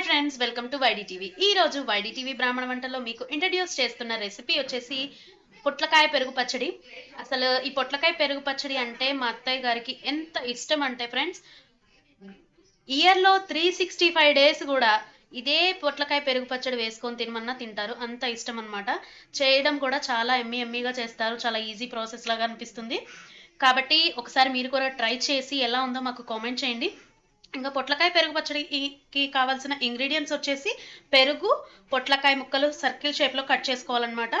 Hi friends welcome to YD TV ఈ రోజు YD TV బ్రాహ్మణ వంటలో మీకు ఇంట్రడ్యూస్ చేస్తున్న రెసిపీ వచ్చేసి పొట్లకాయ పెరుగు పచ్చడి. అసలు ఈ పొట్లకాయ పెరుగు పచ్చడి అంటే మా అత్తయ్య గారికి ఎంత ఇష్టం అంటే ఫ్రెండ్స్ ఇయర్లో త్రీ సిక్స్టీ ఫైవ్ డేస్ కూడా ఇదే పొట్లకాయ పెరుగు పచ్చడి వేసుకొని తినమన్నా తింటారు. అంత ఇష్టం అన్నమాట. చేయడం కూడా చాలా ఎమ్మి ఎమ్మిగా చేస్తారు. చాలా ఈజీ ప్రాసెస్ లాగా అనిపిస్తుంది. కాబట్టి ఒకసారి మీరు కూడా ట్రై చేసి ఎలా ఉందో మాకు కామెంట్ చేయండి. ఇంకా పొట్లకాయ పెరుగు పచ్చడికి కావాల్సిన ఇంగ్రీడియంట్స్ వచ్చేసి పెరుగు పొట్లకాయ ముక్కలు సర్కిల్ షేప్లో కట్ చేసుకోవాలన్నమాట.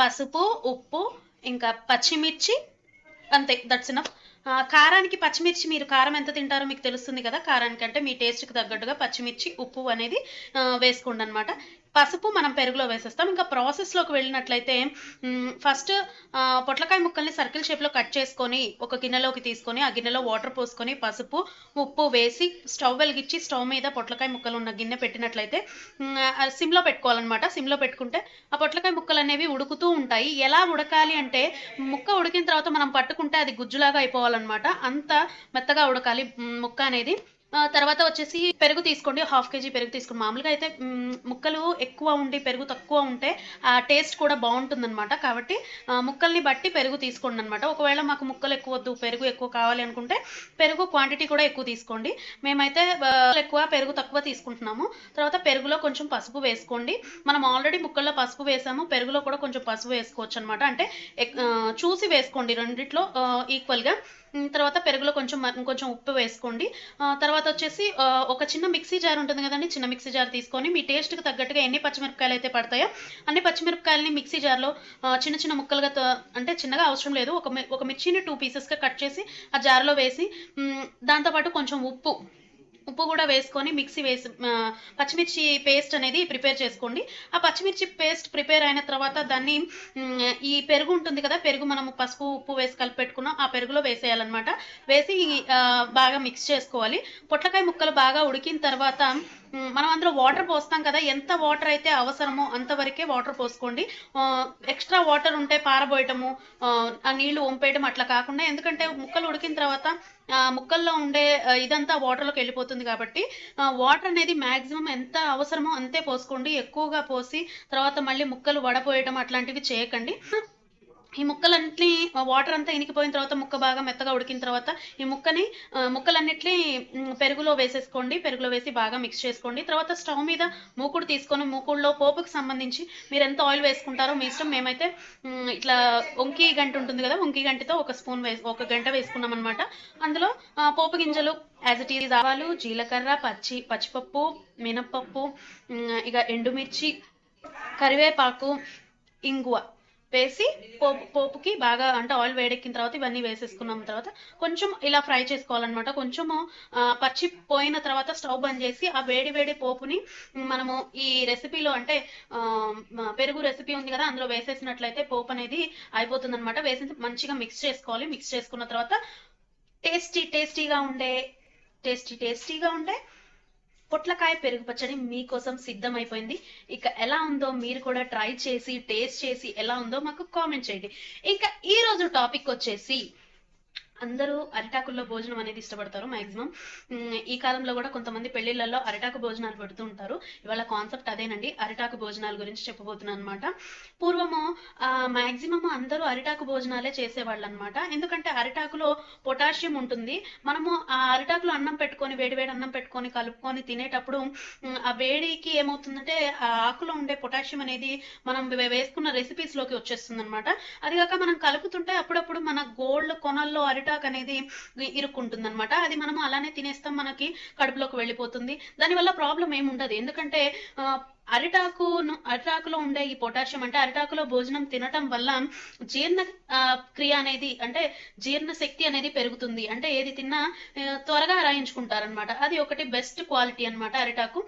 పసుపు ఉప్పు ఇంకా పచ్చిమిర్చి అంతే దట్స్ ఇనఫ్ కారానికి పచ్చిమిర్చి మీరు కారం ఎంత తింటారో మీకు తెలుస్తుంది కదా కారానికి అంటే మీ టేస్ట్కి తగ్గట్టుగా పచ్చిమిర్చి ఉప్పు అనేది వేసుకోండి అనమాట పసుపు మనం పెరుగులో వేసేస్తాం. ఇంకా ప్రాసెస్లోకి వెళ్ళినట్లయితే ఫస్ట్ పొట్లకాయ ముక్కల్ని సర్కిల్ షేప్లో కట్ చేసుకొని ఒక గిన్నెలోకి తీసుకొని ఆ గిన్నెలో వాటర్ పోసుకొని పసుపు ఉప్పు వేసి స్టవ్ వెలిగించి స్టవ్ మీద పొట్లకాయ ముక్కలు ఉన్న గిన్నె పెట్టినట్లయితే సిమ్లో పెట్టుకోవాలన్నమాట. సిమ్లో పెట్టుకుంటే ఆ పొట్లకాయ ముక్కలు అనేవి ఉడుకుతూ ఉంటాయి. ఎలా ఉడకాలి అంటే ముక్క ఉడికిన తర్వాత మనం పట్టుకుంటే అది గుజ్జులాగా అయిపోవాలన్నమాట. అంత మెత్తగా ఉడకాలి. ముక్క అనేది తర్వాత వచ్చేసి పెరుగు తీసుకోండి హాఫ్ కేజీ పెరుగు తీసుకోండి. మామూలుగా అయితే ముక్కలు ఎక్కువ ఉండి పెరుగు తక్కువ ఉంటే ఆ టేస్ట్ కూడా బాగుంటుందన్నమాట. కాబట్టి ముక్కల్ని బట్టి పెరుగు తీసుకోండి అనమాట ఒకవేళ మాకు ముక్కలు ఎక్కువ వద్దు పెరుగు ఎక్కువ కావాలి అనుకుంటే పెరుగు క్వాంటిటీ కూడా ఎక్కువ తీసుకోండి. మేమైతే ఎక్కువ పెరుగు తక్కువ తీసుకుంటున్నాము. తర్వాత పెరుగులో కొంచెం పసుపు వేసుకోండి. మనం ఆల్రెడీ ముక్కల్లో పసుపు వేసాము. పెరుగులో కూడా కొంచెం పసుపు వేసుకోవచ్చు అనమాట అంటే చూసి వేసుకోండి రెండిట్లో ఈక్వల్గా తర్వాత పెరుగులో కొంచెం కొంచెం ఉప్పు వేసుకోండి. తర్వాత తర్వాత వచ్చేసి ఒక చిన్న మిక్సీ జార్ ఉంటుంది కదండి చిన్న మిక్సీ జార్ తీసుకొని మీ టేస్ట్కి తగ్గట్టుగా ఎన్ని పచ్చిమిరపకాయలు అయితే పడతాయో అన్ని పచ్చిమిరపకాయలని మిక్సీ జార్లో చిన్న చిన్న ముక్కలుగా అంటే చిన్నగా అవసరం లేదు. ఒక మి- ఒక మిర్చిని టూ పీసెస్గా కట్ చేసి ఆ జార్లో వేసి దాంతోపాటు కొంచెం ఉప్పు ఉప్పు కూడా వేసుకొని మిక్సీ వేసి పచ్చిమిర్చి పేస్ట్ అనేది ప్రిపేర్ చేసుకోండి. ఆ పచ్చిమిర్చి పేస్ట్ ప్రిపేర్ అయిన తర్వాత దాన్ని ఈ పెరుగు ఉంటుంది కదా పెరుగు మనము పసుపు ఉప్పు వేసి కలిపి పెట్టుకున్నాం. ఆ పెరుగులో వేసేయాలన్నమాట. వేసి బాగా మిక్స్ చేసుకోవాలి. పొట్లకాయ ముక్కలు బాగా ఉడికిన తర్వాత మనం అందులో వాటర్ పోస్తాం కదా ఎంత వాటర్ అయితే అవసరమో అంతవరకే వాటర్ పోసుకోండి. ఎక్స్ట్రా వాటర్ ఉంటే పారబోయటము ఆ, నీళ్ళు వంపేయటం అట్లా కాకుండా ఎందుకంటే ముక్కలు ఉడికిన తర్వాత ముక్కల్లో ఉండే ఇదంతా వాటర్లోకి వెళ్ళిపోతుంది కాబట్టి వాటర్ అనేది మాక్సిమం ఎంత అవసరమో అంతే పోసుకోండి. ఎక్కువగా పోసి తర్వాత మళ్ళీ ముక్కలు వడపోయటం అట్లాంటివి చేయకండి. ఈ ముక్కలన్నింటినీ వాటర్ అంతా ఇనికిపోయిన తర్వాత ముక్క బాగా మెత్తగా ఉడికిన తర్వాత ఈ ముక్కని ఆ, ముక్కలన్నిటిని పెరుగులో వేసేసుకోండి. పెరుగులో వేసి బాగా మిక్స్ చేసుకోండి. తర్వాత స్టవ్ మీద మూకుడు తీసుకొని మూకుడులో పోపుకి సంబంధించి మీరు ఎంత ఆయిల్ వేసుకుంటారో మీ ఇష్టం మేమైతే ఇట్లా వంకి గంట ఉంటుంది కదా వంకి గంటతో ఒక స్పూన్ వేసి ఒక గంట వేసుకున్నాం అనమాట అందులో పోపు గింజలు యాజ్ ఇట్ ఈజ్ ఆవాలు జీలకర్ర పచ్చి పచ్చిపప్పు మినప్పప్పు ఇక ఎండుమిర్చి కరివేపాకు ఇంగువ. వేసి పోపు పోపుకి బాగా అంటే ఆయిల్ వేడెక్కిన తర్వాత ఇవన్నీ వేసేసుకున్నాం తర్వాత కొంచెం ఇలా ఫ్రై చేసుకోవాలన్నమాట. కొంచెము పచ్చి పోయిన తర్వాత స్టవ్ బంద్ చేసి ఆ వేడి వేడి పోపుని మనము ఈ రెసిపీలో అంటే పెరుగు రెసిపీ ఉంది కదా అందులో వేసేసినట్లయితే పోపు అనేది అయిపోతుంది అనమాట వేసి మంచిగా మిక్స్ చేసుకోవాలి. మిక్స్ చేసుకున్న తర్వాత టేస్టీ టేస్టీగా ఉండే టేస్టీ టేస్టీగా ఉండే పొట్లకాయ పెరుగు పచ్చడి మీకోసం సిద్ధమైపోయింది. ఇక ఎలా ఉందో మీరు కూడా ట్రై చేసి టేస్ట్ చేసి ఎలా ఉందో మాకు కామెంట్ చేయండి. ఇంకా ఈ రోజు టాపిక్ వచ్చేసి అందరూ అరిటాకుల్లో భోజనం అనేది ఇష్టపడతారు మాక్సిమం ఈ కాలంలో కూడా కొంతమంది పెళ్ళిళ్ళలో అరిటాకు భోజనాలు పెడుతూ ఉంటారు. ఇవాళ కాన్సెప్ట్ అదేనండి అరిటాకు భోజనాల గురించి చెప్పబోతున్నాను అనమాట పూర్వము మాక్సిమం అందరూ అరిటాకు భోజనాలే చేసేవాళ్ళు అనమాట ఎందుకంటే అరిటాకులో పొటాషియం ఉంటుంది. మనము ఆ అరిటాకులో అన్నం పెట్టుకొని వేడి వేడి అన్నం పెట్టుకొని కలుపుకొని తినేటప్పుడు ఆ వేడికి ఏమవుతుందంటే ఆ ఆకులో ఉండే పొటాషియం అనేది మనం వేసుకున్న రెసిపీస్లోకి వచ్చేస్తుంది అనమాట అది కాక మనం కలుపుతుంటే అప్పుడప్పుడు మన గోల్డ్ కొనల్లో అరిటాకు అనేది ఇరుక్కుంటుంది అనమాట అది మనం అలానే తినేస్తాం మనకి కడుపులోకి వెళ్ళిపోతుంది. దానివల్ల ప్రాబ్లం ఏమి ఉండదు ఎందుకంటే అరిటాకును అరిటాకు అరిటాకులో ఉండే ఈ పొటాషియం అంటే అరిటాకులో భోజనం తినటం వల్ల జీర్ణ క్రియ అనేది అంటే జీర్ణ శక్తి అనేది పెరుగుతుంది. అంటే ఏది తిన్నా త్వరగా రాయించుకుంటారనమాట అది ఒకటి బెస్ట్ క్వాలిటీ అన్నమాట అరిటాకు.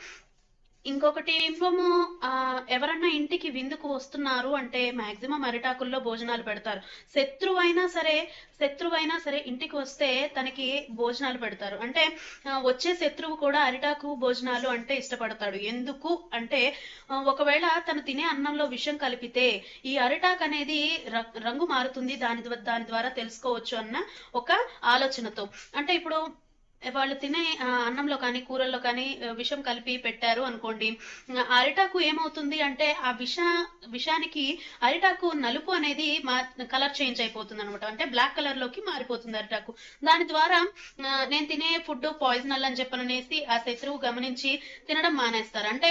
ఇంకొకటి ఏమో ఆ, ఎవరన్నా ఇంటికి విందుకు వస్తున్నారు అంటే మాక్సిమం అరిటాకుల్లో భోజనాలు పెడతారు. శత్రువు అయినా సరే శత్రువు అయినా సరే ఇంటికి వస్తే తనకి భోజనాలు పెడతారు. అంటే వచ్చే శత్రువు కూడా అరిటాకు భోజనాలు అంటే ఇష్టపడతాడు. ఎందుకు అంటే ఒకవేళ తను తినే అన్నంలో విషం కలిపితే ఈ అరిటాక్ అనేది రంగు మారుతుంది. దాని దాని ద్వారా తెలుసుకోవచ్చు అన్న ఒక ఆలోచనతో. అంటే ఇప్పుడు వాళ్ళు తినే అన్నంలో కానీ కూరల్లో కానీ విషం కలిపి పెట్టారు అనుకోండి. అరిటాకు ఏమవుతుంది అంటే ఆ విష విషానికి అరిటాకు నలుపు అనేది మా కలర్ చేంజ్ అయిపోతుంది అనమాట అంటే బ్లాక్ కలర్లోకి మారిపోతుంది అరిటాకు. దాని ద్వారా నేను తినే ఫుడ్ పాయిజనల్ అని చెప్పననేసి ఆ శత్రువు గమనించి తినడం మానేస్తారు. అంటే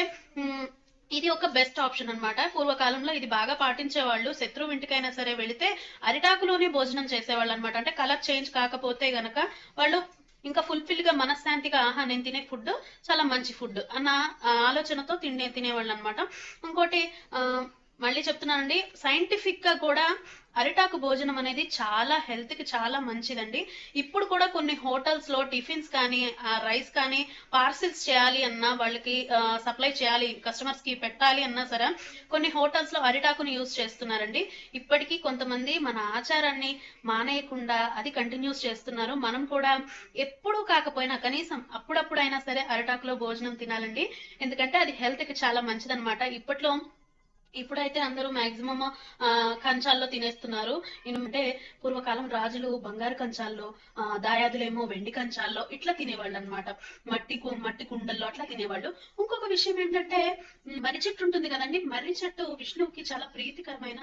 ఇది ఒక బెస్ట్ ఆప్షన్ అన్నమాట. పూర్వకాలంలో ఇది బాగా పాటించేవాళ్ళు. శత్రువు ఇంటికైనా సరే వెళితే అరిటాకులోనే భోజనం చేసేవాళ్ళు అనమాట అంటే కలర్ చేంజ్ కాకపోతే గనక వాళ్ళు ఇంకా ఫుల్ఫిల్గా మనశ్శాంతిగా ఆహా నేను తినే ఫుడ్ చాలా మంచి ఫుడ్ అన్న ఆ, ఆలోచనతో తినే తినేవాళ్ళు అనమాట ఇంకోటి ఆ, మళ్ళీ చెప్తున్నానండి సైంటిఫిక్గా కూడా అరిటాకు భోజనం అనేది చాలా హెల్త్కి చాలా మంచిదండి. ఇప్పుడు కూడా కొన్ని హోటల్స్లో టిఫిన్స్ కానీ రైస్ కానీ పార్సిల్స్ చేయాలి అన్నా వాళ్ళకి సప్లై చేయాలి కస్టమర్స్కి పెట్టాలి అన్నా సరే కొన్ని హోటల్స్లో అరిటాకుని యూజ్ చేస్తున్నారండి. ఇప్పటికీ కొంతమంది మన ఆచారాన్ని మానేయకుండా అది కంటిన్యూస్ చేస్తున్నారు. మనం కూడా ఎప్పుడూ కాకపోయినా కనీసం అప్పుడప్పుడైనా సరే అరిటాకులో భోజనం తినాలండి. ఎందుకంటే అది హెల్త్కి చాలా మంచిదన్నమాట. ఇప్పట్లో ఇప్పుడైతే అందరూ మాక్సిమం కంచాల్లో తినేస్తున్నారు. ఏంటంటే పూర్వకాలం రాజులు బంగారు కంచాల్లో ఆ, దాయాదులేమో వెండి కంచాల్లో ఇట్లా తినేవాళ్ళు అనమాట మట్టి మట్టి కుండల్లో అట్లా తినేవాళ్ళు. ఇంకొక విషయం ఏంటంటే మర్రి చెట్టు ఉంటుంది కదండి. మర్రి చెట్టు విష్ణువుకి చాలా ప్రీతికరమైన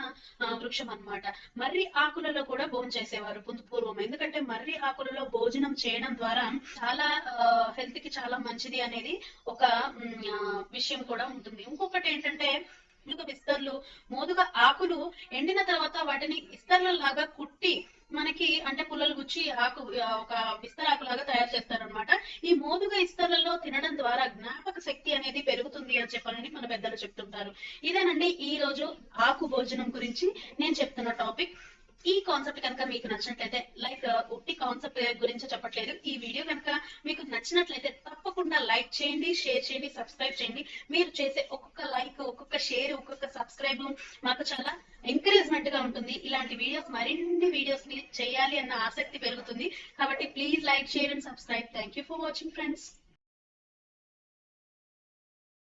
వృక్షం అన్నమాట మర్రి ఆకులలో కూడా భోజనం చేసేవారు పూర్వం. ఎందుకంటే మర్రి ఆకులలో భోజనం చేయడం ద్వారా చాలా హెల్త్కి చాలా మంచిది అనేది ఒక విషయం కూడా ఉంటుంది. ఇంకొకటి ఏంటంటే ఇసుక బిస్తర్లు మోదుగ ఆకులు ఎండిన తర్వాత వాటిని ఇస్తర్ల లాగా కుట్టి మనకి అంటే పుల్లలు గుచ్చి ఆకు ఒక విస్తరాకు లాగా తయారు చేస్తారనమాట ఈ మోదుగ ఇస్తర్లలో తినడం ద్వారా జ్ఞాపక శక్తి అనేది పెరుగుతుంది అని చెప్పాలని మన పెద్దలు చెప్తుంటారు. ఇదేనండి ఈ రోజు ఆకు భోజనం గురించి నేను చెప్తున్న టాపిక్. ఈ కాన్సెప్ట్ కనుక మీకు నచ్చినట్లయితే లైక్ uh, ఉట్టి కాన్సెప్ట్ గురించి చెప్పట్లేదు. ఈ వీడియో కనుక మీకు నచ్చినట్లయితే తప్పకుండా లైక్ చేయండి షేర్ చేయండి సబ్స్క్రైబ్ చేయండి. మీరు చేసే ఒక్కొక్క లైక్ ఒక్కొక్క షేర్ ఒక్కొక్క సబ్స్క్రైబ్ మాకు చాలా ఎంకరేజ్మెంట్గా ఉంటుంది. ఇలాంటి వీడియోస్ మరిన్ని వీడియోస్ని చేయాలి అన్న ఆసక్తి పెరుగుతుంది. కాబట్టి please like share and subscribe thank you for watching friends